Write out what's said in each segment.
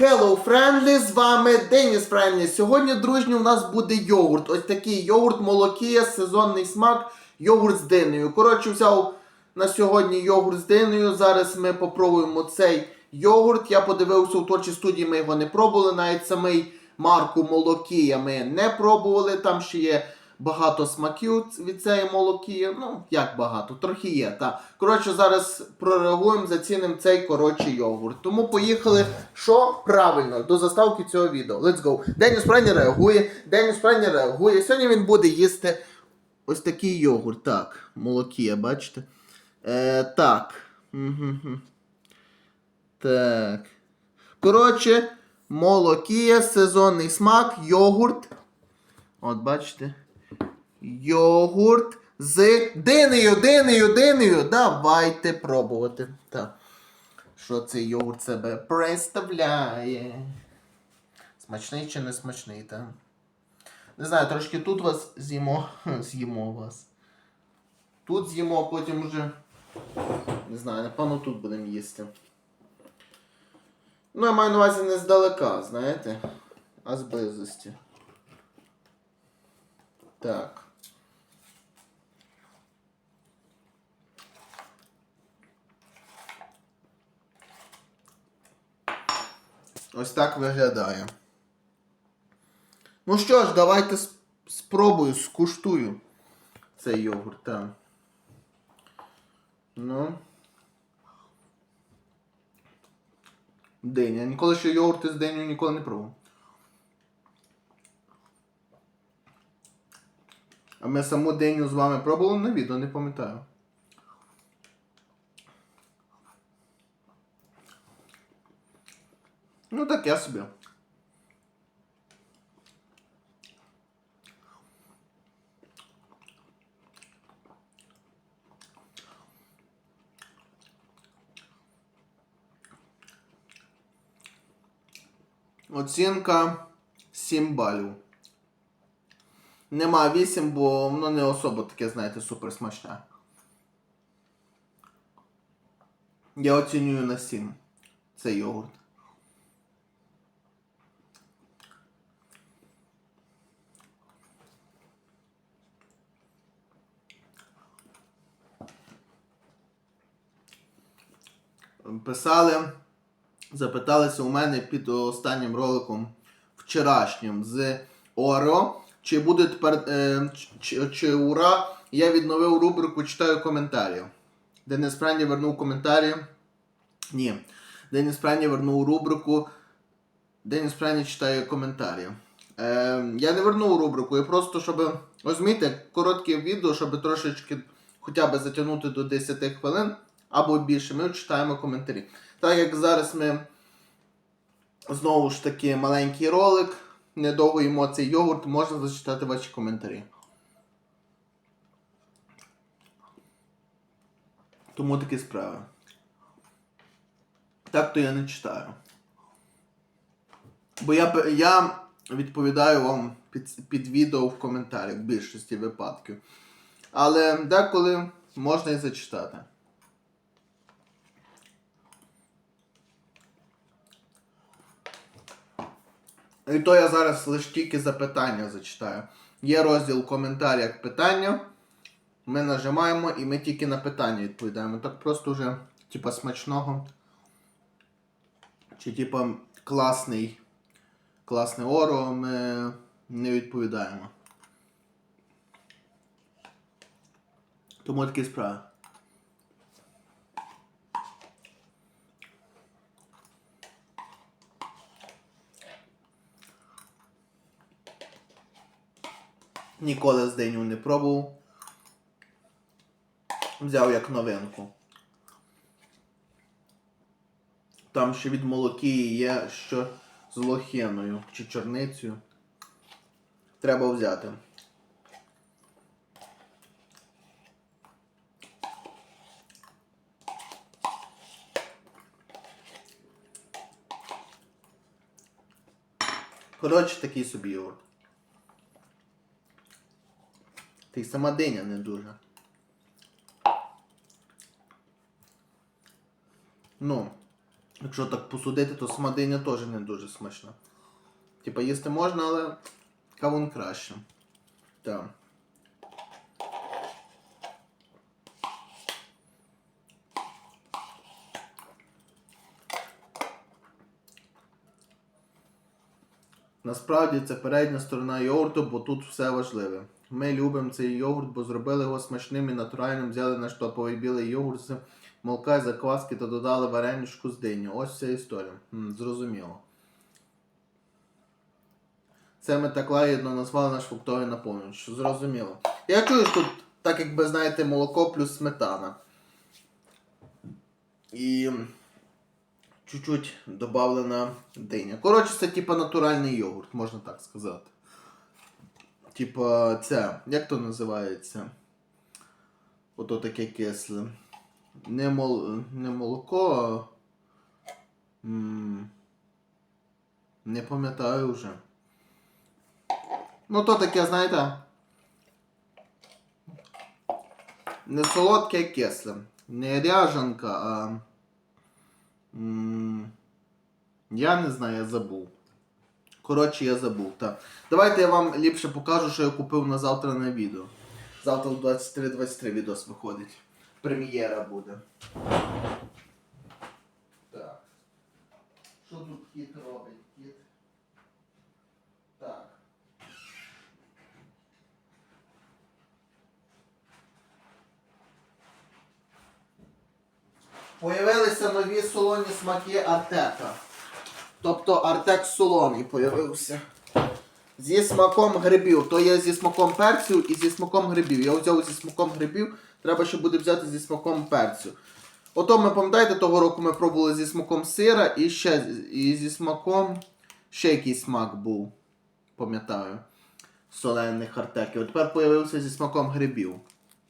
Hello, Friendly, з вами Деніс Friendly. Сьогодні, дружні, у нас буде йогурт. Ось такий йогурт молокія, сезонний смак, йогурт з диною. Коротше, взяв на сьогодні йогурт з диною. Зараз ми попробуємо цей йогурт. Я подивився у творчій студії, ми його не пробували. Навіть самий марку молокія ми не пробували. Там ще є багато смаків від цієї молокії. Ну, як багато, трохи є. Та. Коротше, зараз прореагуємо, зацінимо цей коротше йогурт. Тому поїхали. Що правильно до заставки цього відео. Let's go. Деніс Прені реагує. Деніс Прені реагує. Сьогодні він буде їсти ось такий йогурт. Так, молокія, бачите? Е, так. Так. Коротше, молокія, сезонний смак, йогурт. От, бачите. Йогурт з динею, динею, динею. Давайте пробувати. Так. Що цей йогурт себе представляє? Смачний чи не смачний, так? Не знаю, трошки тут вас з'їмо. З'їмо вас. Тут з'їмо, потім вже. Не знаю, напевно тут будемо їсти. Ну, я маю на увазі не здалека, знаєте, а з близості. Так. Ось так виглядає. Ну що ж, давайте спробую, скуштую цей йогурт. Так. Ну. Диня. Ніколи ще йогурти з диню ніколи не пробував. А ми саму диню з вами пробували на відео, не пам'ятаю. Ну так я собі. Оцінка 7 балів. Нема 8, бо воно не особо таке, знаєте, супер смачне. Я оцінюю на 7 цей йогурт. Писали, запиталися у мене під останнім роликом вчорашнім з Оро. Чи буде тепер е, чи, чи ура? Я відновив рубрику Читаю коментарі. Денис Пранні вернув коментарі. Ні. Деніс Пранні вернув рубрику. Деніс Пранні читає коментарі. Е, я не вернув рубрику, я просто, щоб. Розумієте, коротке відео, щоб трошечки хоча б затягнути до 10 хвилин або більше, ми читаємо коментарі. Так як зараз ми знову ж таки маленький ролик, недовго їмо йогурт, можна зачитати ваші коментарі. Тому такі справи. Так то я не читаю. Бо я, я відповідаю вам під, під відео в коментарях в більшості випадків. Але деколи можна і зачитати. І то я зараз лише тільки запитання зачитаю. Є розділ в коментарях питання. Ми нажимаємо і ми тільки на питання відповідаємо. Так просто вже, типа, смачного. Чи типа класний, класне оро ми не відповідаємо. Тому такі справи. Ніколи з деню не пробував. Взяв як новинку. Там ще від молокії є що з лохиною чи чорницею. Треба взяти. Коротше, такий собі йогурт. Й сама диня не дуже. Ну. Якщо так посудити, то сама диня теж не дуже смачна. Типа їсти можна, але кавун краще. Так. Насправді це передня сторона йогурту, бо тут все важливе. Ми любимо цей йогурт, бо зробили його смачним і натуральним, взяли наш топовий білий йогурт з молока і закваски та додали вареничку з диню. Ось вся історія. М, зрозуміло. Це ми так лагідно назвали наш фруктовий наповнювач. Зрозуміло. Я чую, що тут, так якби знаєте, молоко плюс сметана. І чуть-чуть додавлена диня. Коротше, це типа натуральний йогурт, можна так сказати. Типа, це, як то називається? Ото таке кисле. Не, мол, не молоко, а. м, Не пам'ятаю вже. Ну, то таке, знаєте. Не солодке, а кисле. Не ряжанка, а. Я не знаю, я забув. Коротше, я забув. Так. Давайте я вам ліпше покажу, що я купив на завтра на відео. Завтра в 23.23 відос виходить. Прем'єра буде. Так. Що тут кіт робить? Кіт. Так. Появилися нові солоні смаки Артека. Тобто Артек солоний появився. Зі смаком грибів. То є зі смаком перцю і зі смаком грибів. Я взяв зі смаком грибів, треба ще буде взяти зі смаком перцю. Ото ми пам'ятаєте, того року ми пробували зі смаком сира і ще і зі смаком ще якийсь смак був. Пам'ятаю. Солених артеків. От тепер появився зі смаком грибів.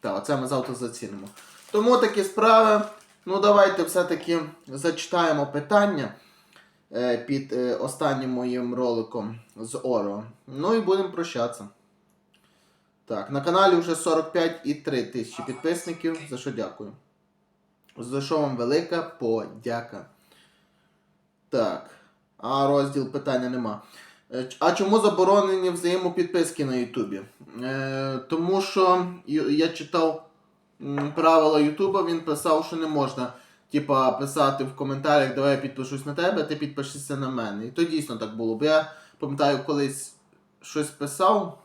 Так, оце ми завтра зацінимо. Тому такі справи. Ну, давайте все-таки зачитаємо питання е, під е, останнім моїм роликом з Оро. Ну і будемо прощатися. Так, на каналі вже 45,3 тисячі підписників, за що дякую. За що вам велика подяка. Так. А розділ питання нема. Е, А чому заборонені взаємопідписки на Ютубі? Е, тому що я читав правила Ютуба, він писав, що не можна типа, писати в коментарях, давай я підпишусь на тебе, ти підпишешся на мене. І то дійсно так було. Бо я пам'ятаю, колись щось писав.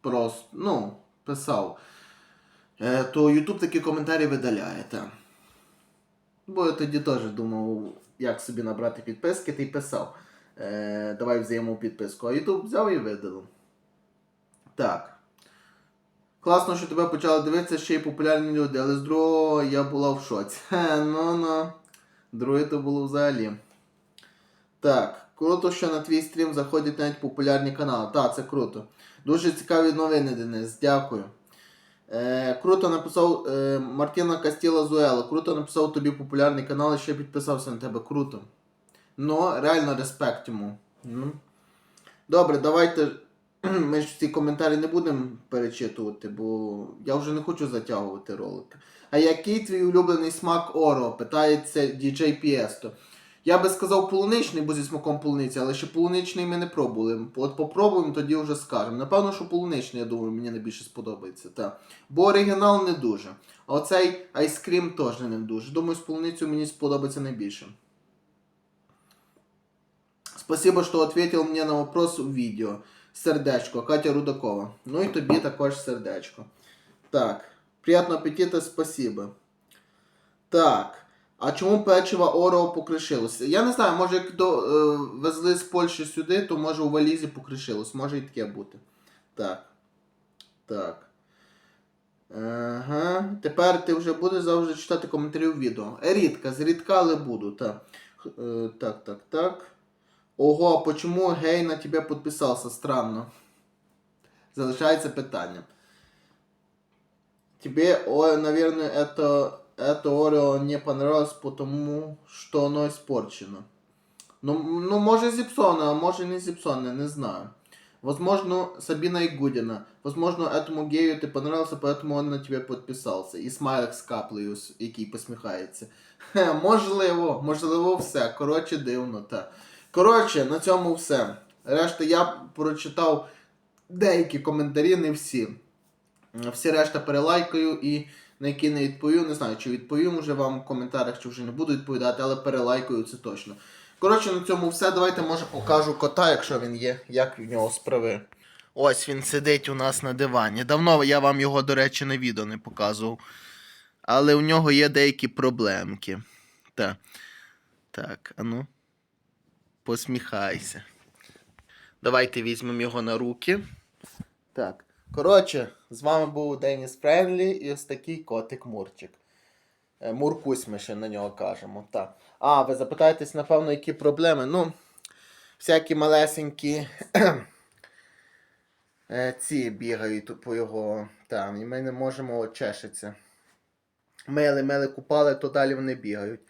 Просто, ну, писав. Е, то Ютуб такі коментарі видаляє. Та. Бо я тоді теж думав, як собі набрати підписки, ти писав. Е, давай взаємопідписку. А Ютуб взяв і видалив. Так. Класно, що тебе почали дивитися ще й популярні люди, але з другого я була в шоці. Ну ну. Друге то було взагалі. Так, круто, що на твій стрім заходять навіть популярні канали. Так, це круто. Дуже цікаві новини, Денис. Дякую. Е, круто написав е, Мартіна Кастіла Зуела. Круто написав тобі популярний канал і ще підписався на тебе. Круто. Ну, реально респект йому. Ну. Добре, давайте. Ми ж ці коментарі не будемо перечитувати, бо я вже не хочу затягувати ролик. А який твій улюблений смак Оро? Питається DJ Piesto. Я би сказав полуничний, бо зі смаком полуниці, але ще полуничний ми не пробували. От попробуємо, тоді вже скажемо. Напевно, що полуничний, я думаю, мені найбільше сподобається. Та. Бо оригінал не дуже. А оцей айскрім теж не дуже. Думаю, з полуницею мені сподобається найбільше. Спасибо, что ответил мне на вопрос в відео. Сердечко, Катя Рудакова. Ну і тобі також сердечко. Так. Приятного аппетита, спасибо. Так. А чому печиво Орео покришилося? Я не знаю, може як до, е, везли з Польщі сюди, то може у валізі покришилось. Може і таке бути. Так. Так. Ага. Тепер ти вже будеш завжди читати коментарі у відео. Рідка, зрідка, але буду. Так. Е, так, так, так. Ого, а почему гей на тебе підписався? Странно. Залишається питання. Тебе, ой, наверное, это, это Орео не понравилось, потому что оно испорчено. Ну, ну може зіпсоне, а може не зіпсоне, не знаю. Возможно, Сабина Игудина. Возможно, этому гею ты понравился, поэтому он на тебе підписався. І смайлик з каплею, с- який посміхається. Хе, можливо, можливо, все. Коротше, дивно, та. Коротше, на цьому все. Решта я прочитав деякі коментарі, не всі. Всі решта перелайкаю і на які не відповів. Не знаю, чи відповім вже вам в коментарях, чи вже не буду відповідати, але перелайкаю це точно. Коротше, на цьому все. Давайте може покажу кота, якщо він є, як в нього справи. Ось він сидить у нас на дивані. Давно я вам його, до речі, на відео не показував. Але у нього є деякі проблемки. Так. Так, а ну. Посміхайся. Давайте візьмемо його на руки. Так. Коротше, з вами був Деніс Френлі і ось такий котик Мурчик. Е, Муркусь ми ще на нього кажемо. Так. А, ви запитаєтесь, напевно, які проблеми. Ну, всякі малесенькі е, ці бігають по його там, і ми не можемо чешеться. Мили, мили купали, то далі вони бігають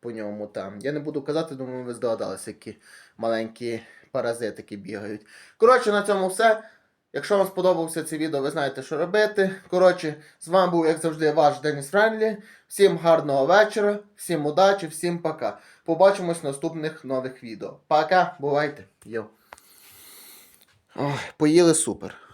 по ньому там. Я не буду казати, думаю, ви здогадалися, які маленькі паразитики бігають. Коротше, на цьому все. Якщо вам сподобався це відео, ви знаєте, що робити. Коротше, з вами був, як завжди, ваш Деніс Френлі. Всім гарного вечора, всім удачі, всім пока. Побачимось в наступних нових відео. Пока, бувайте. Йо. Ой, поїли супер.